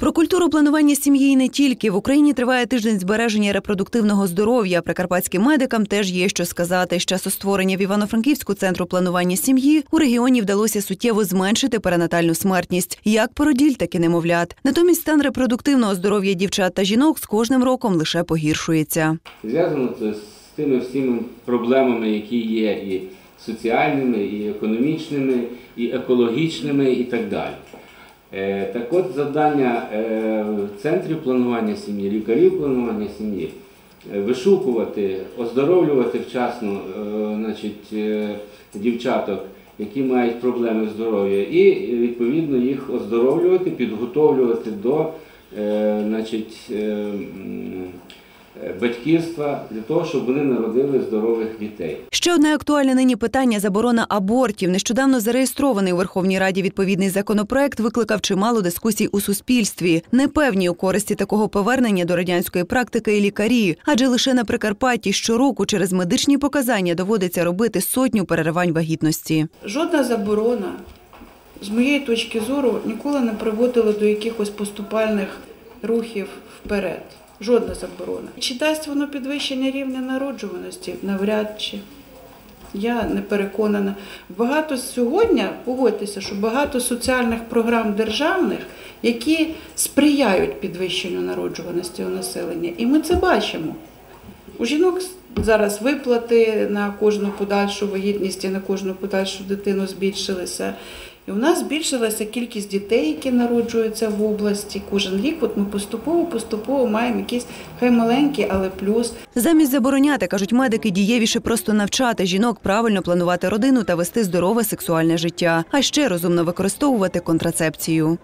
Про культуру планування сім'ї і не тільки в Україні триває тиждень збереження репродуктивного здоров'я. Прикарпатським медикам теж є що сказати. З часу створення в Івано-Франківську центру планування сім'ї у регіоні вдалося суттєво зменшити перинатальну смертність, як породіль, так і немовлят. Натомість стан репродуктивного здоров'я дівчат та жінок з кожним роком лише погіршується. Зв'язано це з тими всіми проблемами, які є і соціальними, і економічними, і екологічними, і так далі. Е, Так от завдання е, центрів планування сім'ї, лікарів планування сім'ї е, вишукувати, оздоровлювати вчасно значить, дівчаток, які мають проблеми здоров'я, і відповідно їх оздоровлювати, підготовлювати до значить, батьківства для того, щоб вони народили здорових дітей. Ще одне актуальне нині питання заборона абортів. Нещодавно зареєстрований у Верховній Раді відповідний законопроект викликав чимало дискусій у суспільстві. Непевні у користі такого повернення до радянської практики і лікарі, адже лише на Прикарпатті щороку через медичні показання доводиться робити сотню переривань вагітності. Жодна заборона, з моєї точки зору, ніколи не приводила до якихось поступальних рухів вперед. Жодна заборона. Чи дасть воно підвищення рівня народжуваності? Навряд чи. Я не переконана. Багато сьогодні, погодьтеся, що багато соціальних програм державних, які сприяють підвищенню народжуваності у населення. І ми це бачимо. У жінок зараз виплати на кожну подальшу вагітність і на кожну подальшу дитину збільшилися. І у нас збільшилася кількість дітей, які народжуються в області. Кожен рік от ми поступово-поступово маємо якийсь хай маленький, але плюс. Замість забороняти, кажуть медики, дієвіше просто навчати жінок правильно планувати родину та вести здорове сексуальне життя, а ще розумно використовувати контрацепцію.